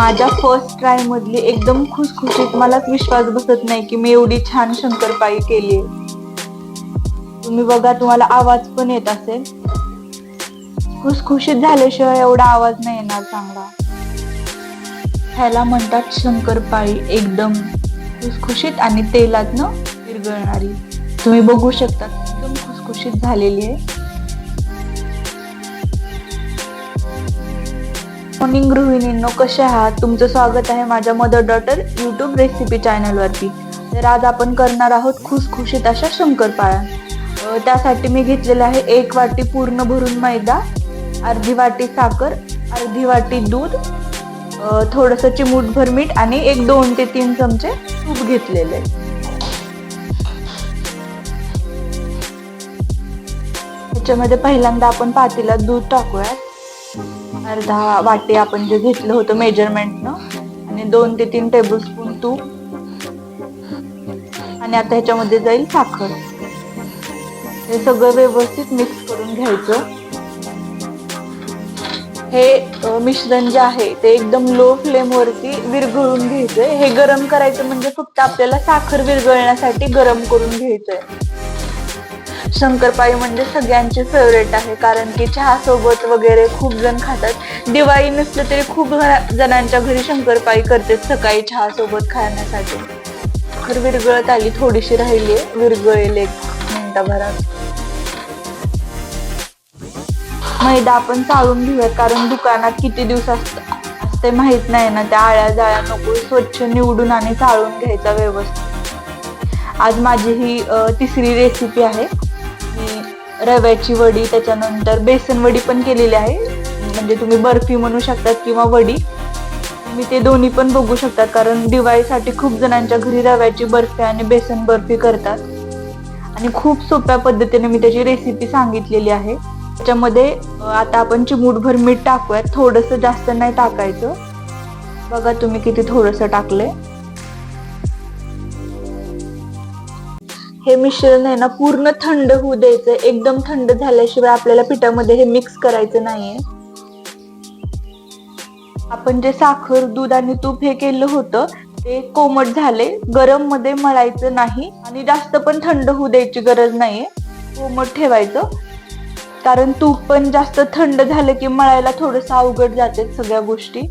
माझ्या first try मधली एकदम खुसखुशीत मलाच विश्वास बसत नाही की मी एवढी छान शंकरपाळी केली तुम्ही बघा तुम्हाला आवाज पण येत असेल. खुसखुशीत झाल्याशिवाय एवढा आवाज नाही येणार चांगला. ह्याला म्हणतात शंकरपाळी एकदम खुसखुशीत आणि तेलात न विरघळणारी. तुम्ही बघू शकता एकदम खुसखुशीत झालेली आहे. मॉर्निंग गृहिणींनो कसे आहात? तुमचं स्वागत आहे माझ्या मदर डॉटर युट्यूब रेसिपी चॅनलवरती तर आज आपण करणार आहोत खुसखुशीत अशा शंकरपाळ्या त्यासाठी मी घेतलेलं आहे एक वाटी पूर्ण भरून मैदा अर्धी वाटी साखर अर्धी वाटी दूध थोडंसं चिमूटभर मीठ आणि एक दोन ते तीन चमचे तूप घेतलेले. त्याच्यामध्ये पहिल्यांदा आपण पातीला दूध टाकूयात. अर्धा वाटी आपण जे घेतलं होतं मेजरमेंट न आणि दोन ते तीन टेबल स्पून तूप. आणि आता ह्याच्यामध्ये जाईल साखर. हे सगळं व्यवस्थित मिक्स करून घ्यायचं. हे मिश्रण जे आहे ते एकदम लो फ्लेम वरती विरघळून घ्यायचंय. हे गरम करायचं म्हणजे फक्त आपल्याला साखर विरघळण्यासाठी गरम करून घ्यायचंय. शंकरपाळी म्हणजे सगळ्यांची फेवरेट आहे. कारण की चहा सोबत वगैरे खूप जण खातात. दिवाळी नसलं तरी खूप जणांच्या घरी शंकरपाळी करतात सकाळी चहा सोबत खाण्यासाठी. साखर विरगळत आली थोडीशी राहिली विरगळेल एक मिनिटाभरात. मैदा आपण चाळून घेऊयात कारण दुकानात किती दिवस असत ते माहीत नाही ना. त्या आळ्या जाळ्या नको स्वच्छ निवडून आणि चाळून घ्यायचा व्यवस्थित. आज माझी ही तिसरी रेसिपी आहे. रव्याची वडी त्याच्यानंतर बेसन वडी पण केलेली आहे. म्हणजे तुम्ही बर्फी म्हणू शकतात किंवा वडी. तुम्ही ते दोन्ही पण बघू शकतात कारण दिवाळीसाठी खूप जणांच्या घरी रव्याची बर्फी आणि बेसन बर्फी करतात. आणि खूप सोप्या पद्धतीने मी त्याची रेसिपी सांगितलेली आहे. त्याच्यामध्ये आता आपण चिमूटभर मीठ टाकूयात. थोडंसं जास्त नाही टाकायचं. बघा तुम्ही किती थोडंसं टाकलंय. हे मिश्रण आहे ना पूर्ण थंड होऊ द्यायचं. एकदम थंड झाल्याशिवाय आपल्याला पिठामध्ये हे मिक्स करायचं नाहीये. आपण जे साखर दूध आणि तूप हे केलं होतं ते कोमट झाले. गरममध्ये मळायचं नाही आणि जास्त पण थंड होऊ द्यायची गरज नाहीये. कोमट ठेवायचं. कारण तूप पण जास्त थंड झालं की मळायला थोडस अवघड जाते सगळ्या गोष्टी.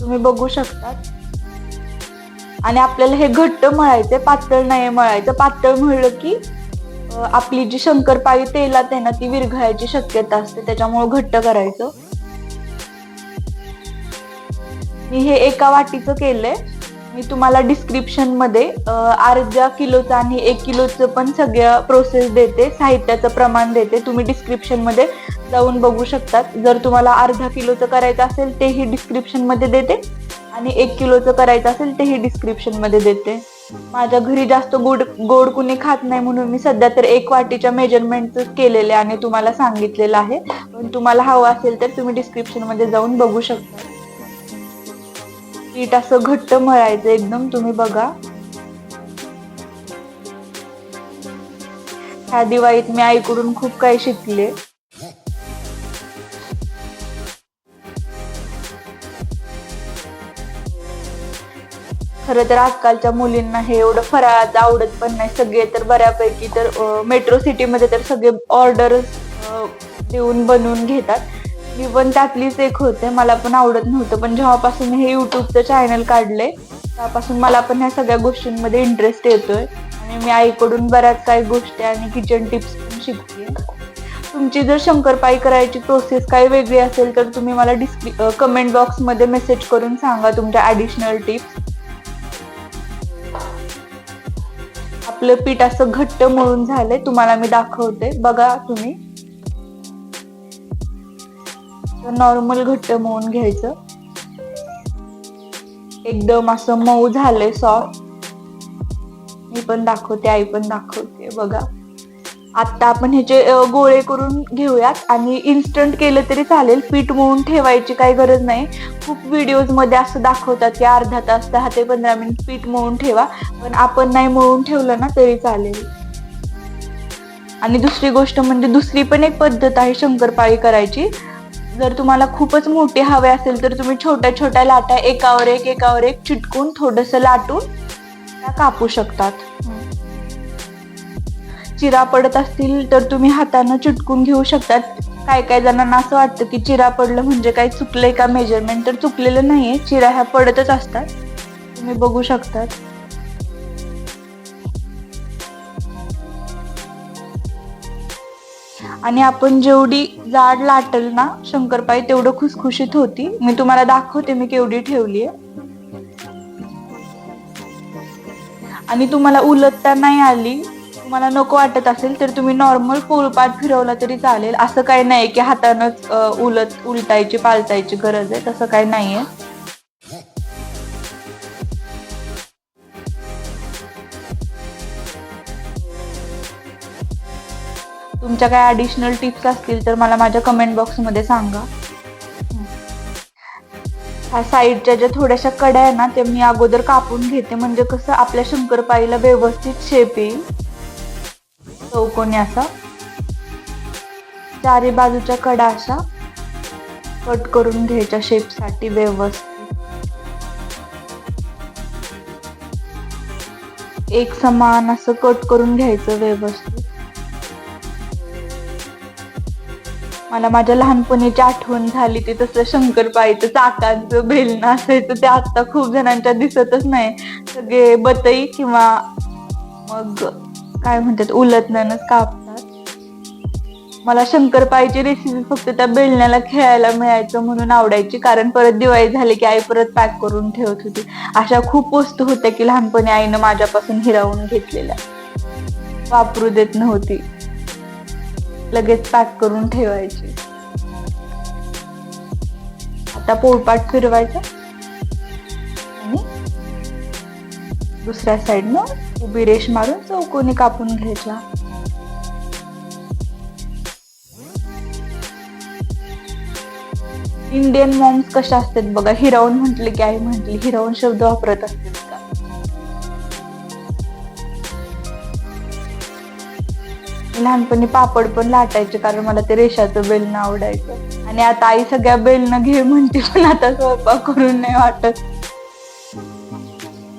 तुम्ही बघू शकता. आणि आपल्याला हे घट्ट मळायचे पातळ नाही मळायचं. पातळ मळलं की आपली जी शंकरपाळी तेलात आहे ना ती विरघळायची शक्यता असते. त्याच्यामुळे घट्ट करायचं. मी हे एका वाटीचं केलंय. मी तुम्हाला डिस्क्रिप्शनमध्ये अर्ध्या किलोचं आणि एक किलोचं पण सगळ्या प्रोसेस देते. साहित्याचं प्रमाण देते. तुम्ही डिस्क्रिप्शनमध्ये जाऊन बघू शकतात. जर तुम्हाला अर्धा किलोचं करायचं असेल तेही डिस्क्रिप्शनमध्ये देते. आणि एक किलोचं करायचं असेल तेही डिस्क्रिप्शनमध्ये देते. माझ्या घरी जास्त गोड गोड कुणी खात नाही म्हणून मी सध्या तर एक वाटीच्या मेजरमेंटच केलेले आणि तुम्हाला सांगितलेलं आहे. पण तुम्हाला हवं असेल तर तुम्ही डिस्क्रिप्शनमध्ये जाऊन बघू शकता. पीठ असं घट्ट मळायचं एकदम तुम्ही बघा. ह्या दिवाळीत मी आईकडून खूप काही शिकले. खरं तर आजकालच्या मुलींना हे एवढं फराळात आवडत पण नाही. सगळे तर बऱ्यापैकी तर मेट्रो सिटीमध्ये तर सगळे ऑर्डर देऊन बनवून घेतात. मी पण त्यातलीच एक होते. मला पण आवडत नव्हतं. पण जेव्हापासून हे युट्यूबचं चॅनल काढलंय त्यापासून मला पण ह्या सगळ्या गोष्टींमध्ये इंटरेस्ट येतोय. आणि मी आईकडून बऱ्याच काही गोष्टी आणि किचन टिप्स पण शिकते. तुमची जर शंकरपाई करायची प्रोसेस काही वेगळी असेल तर तुम्ही मला डिस्क्रि कमेंट बॉक्समध्ये मेसेज करून सांगा तुमच्या ॲडिशनल टिप्स आपलं पीठ असं घट्ट मळून झालंय तुम्हाला मी दाखवते. बघा तुम्ही. नॉर्मल घट्ट मळून घ्यायचं. एकदम असं मऊ झालंय सॉफ्ट मी पण दाखवते आई पण दाखवते बघा. आता आपण ह्याचे गोळे करून घेऊयात आणि इन्स्टंट केलं तरी चालेल. पीठ मळून ठेवायची काही गरज नाही. खूप व्हिडिओजमध्ये असं दाखवतात की अर्धा तास दहा ते पंधरा मिनिट पीठ मळून ठेवा. पण आपण नाही मळून ठेवलं ना तरी चालेल. आणि दुसरी गोष्ट म्हणजे दुसरी पण एक पद्धत आहे शंकरपाळी करायची. जर तुम्हाला खूपच मोठे हवे असेल तर तुम्ही छोट्या छोट्या लाटा एकावर एक एकावर एक चिटकून थोडस लाटून त्या कापू शकतात. चिरा पडत असतील तर तुम्ही हातानं चिटकून घेऊ शकतात. काय काय जणांना असं वाटतं की चिरा पडलं म्हणजे काही चुकलंय का मेजरमेंट तर चुकलेलं नाहीये. चिरा ह्या पडतच असतात. तुम्ही बघू शकतात. आणि आपण जेवढी जाड लाटल ना शंकरपाई तेवढं खुसखुशीत होती. मी तुम्हाला दाखवते मी केवढी ठेवली आहे आणि तुम्हाला उलटता नाही आली. तुम्हाला नको वाटत असेल तर तुम्ही नॉर्मल पोळपाट फिरवला तरी चालेल. असं काही नाही की हातानंच उलट उलटायची पालटायची गरज आहे तसं काही नाहीये. तुमच्या काय ऍडिशनल टिप्स असतील तर मला माझ्या कमेंट बॉक्समध्ये सांगा. ह्या साईडच्या ज्या थोड्याशा कड्या आहे ना ते मी अगोदर कापून घेते. म्हणजे कसं आपल्या शंकरपाईला व्यवस्थित शेप. येईल चौकोनी असा. चारी बाजूच्या कडा अशा कट करून घ्यायच्या शेपसाठी व्यवस्थित. एक समान असं कट करून घ्यायचं व्यवस्थित. मला माझ्या लहानपणीची आठवण झाली ती तसं शंकरपाईचं चाकांचं बेलणं असायचं ते आता खूप जणांच्या दिसतच नाही. सगळे बतई किंवा मग काय म्हणतात उलटण्यानच कापतात. मला शंकरपाईची रेसिपी फक्त त्या बेलण्याला खेळायला मिळायचं म्हणून आवडायची. कारण परत दिवाळी झाली की आई परत पॅक करून ठेवत होती. अशा खूप वस्तू होत्या की लहानपणी आईनं माझ्यापासून हिरावून घेतलेल्या. वापरू देत नव्हती. लगेच पॅक करून ठेवायची. आता पोळपाट फिरवायचा. दुसऱ्या साईडनं उभी रेष मारून चौकोनी कापून घ्यायच्या. इंडियन मॉम्स कशा असतात बघा हिरावून म्हटले की आई म्हटली हिरावून शब्द वापरत असतात लहानपणी पापड पण लाटायचे कारण मला ते रेषाचं बेलणं आवडायचं. आणि आता आई सगळ्या बेलणं घे म्हणते पण आता स्वयंपाक करून नाही वाटत.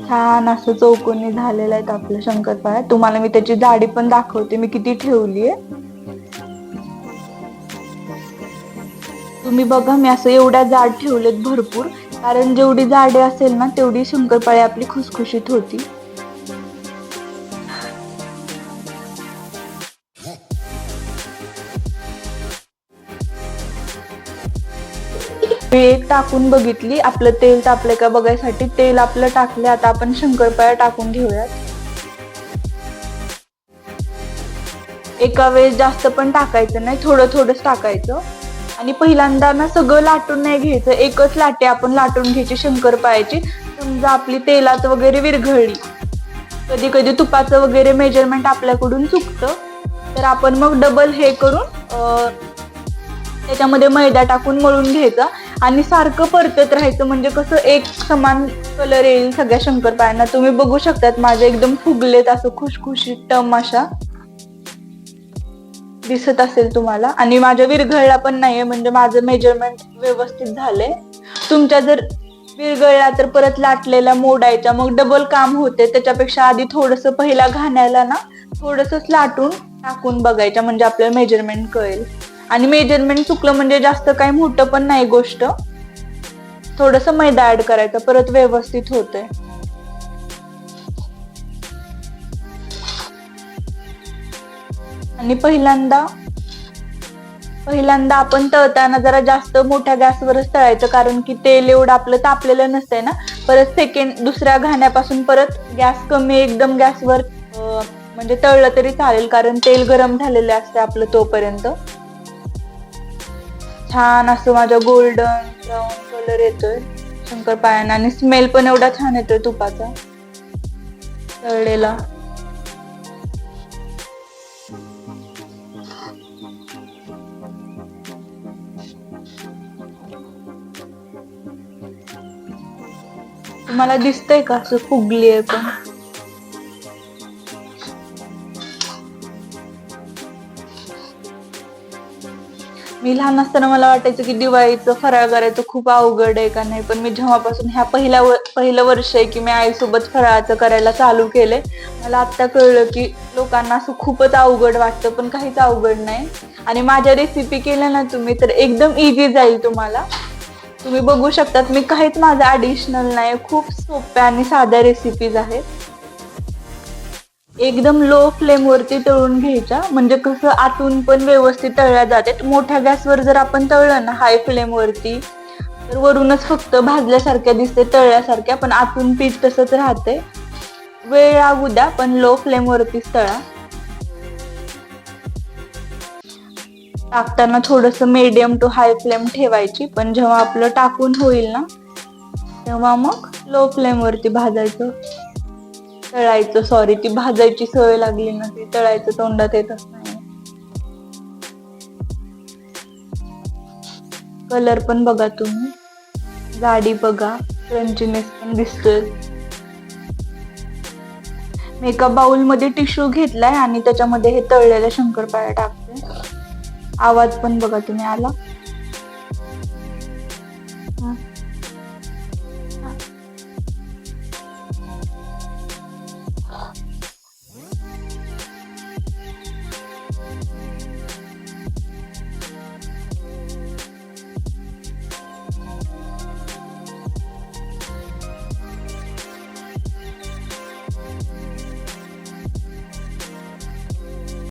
छान असं चौकोनी झालेलं आहेत आपलं शंकरपाळ्या. तुम्हाला मी त्याची जाडी पण दाखवते. मी किती ठेवली आहे. तुम्ही बघा मी असं एवढ्या जाड ठेवलेत भरपूर. कारण जेवढी जाडी असेल ना तेवढी शंकरपाळी आपली खुसखुशीत होती. मी एक टाकून बघितली. आपलं तेल तापलं का बघायसाठी. तेल आपलं टाकले आता आपण शंकरपाळ्या टाकून घेऊयात. एका वेळेस जास्त पण टाकायचं नाही. थोडं थोडंच टाकायचं. आणि पहिल्यांदा ना सगळं लाटून नाही घ्यायचं. एकच लाटे आपण लाटून घ्यायची शंकरपाळ्याची. समजा आपली तेलात वगैरे विरघळली. कधी कधी तुपाचं वगैरे मेजरमेंट आपल्याकडून चुकतं. तर आपण मग डबल हे करून त्याच्यामध्ये मैदा टाकून मळून घ्यायचा. आणि सारखं परतत राहायचं. म्हणजे कसं एक समान कलर येईल सगळ्या शंकरपाळ्यांना. तुम्ही बघू शकतात माझे एकदम फुगलेत असं खुशखुशीत टम अशा. दिसत असेल तुम्हाला. आणि माझ्या विरघळला पण नाहीये. म्हणजे माझं मेजरमेंट व्यवस्थित झालंय. तुमच्या जर विरघळला तर परत लाटलेला मोडायच्या मग डबल काम होते. त्याच्यापेक्षा आधी थोडस पहिला घाण्याला ना थोडस लाटून टाकून बघायच्या. म्हणजे आपल्याला मेजरमेंट कळेल. आणि मेजरमेंट चुकलं म्हणजे जास्त काही मोठं पण नाही गोष्ट. थोडस मैदा ऍड करायचं परत व्यवस्थित होतंय. आणि पहिल्यांदा पहिल्यांदा आपण तळताना जरा जास्त मोठ्या गॅसवरच तळायचं कारण की तेल एवढं आपलं तापलेलं नसतंय ना. परत सेकंड दुसऱ्या घाण्यापासून परत गॅस कमी एकदम गॅसवर म्हणजे तळलं तरी चालेल कारण तेल गरम झालेलं असते आपलं तोपर्यंत. छान असं माझ्या गोल्डन ब्राऊन कलर येतोय. शंकरपाळ्यांना. आणि स्मेल पण एवढा छान येतोय तुपाचा. तळलेला. तुम्हाला दिसतंय का असं फुगली आहे पण? मी लहान असताना मला वाटायचं की दिवाळीचं फराळ करायचं खूप अवघड आहे का नाही पण मी जेव्हापासून ह्या पहिल्या व पहिलं वर्ष आहे की मी आईसोबत फराळाचं करायला चालू केलंय मला आत्ता कळलं की लोकांना असं खूपच अवघड वाटतं पण काहीच अवघड नाही. आणि माझ्या रेसिपी केल्या ना तुम्ही तर एकदम इझी जाईल तुम्हाला. तुम्ही बघू शकतात मी काहीच माझं ॲडिशनल नाही खूप सोप्या आणि साध्या रेसिपीज आहेत. एकदम लो फ्लेम वरती तळून घ्यायच्या म्हणजे कसं आतून पण व्यवस्थित तळल्या जाते मोठ्या गॅसवर जर आपण तळलं ना हाय फ्लेम वरती तर वरूनच फक्त भाजल्यासारख्या दिसते तळल्यासारख्या. पण आतून पीठ तसंच राहते वेळ लागू द्या पण लो फ्लेम वरतीच तळा. टाकताना थोडस मीडियम टू हाय फ्लेम ठेवायची. पण जेव्हा आपलं टाकून होईल ना तेव्हा मग लो फ्लेम वरती भाजायचं. तळायचं सॉरी ती भाजायची सवय लागली ना ती तळायचं तोंडात येतच नाही. कलर पण बघा तुम्ही. जाडी बघा क्रंचीनेस पण दिसतोय. मी एका बाउलमध्ये टिश्यू घेतलाय आणि त्याच्यामध्ये हे तळलेल्या शंकरपाळ्या टाकते. आवाज पण बघा तुम्ही आला.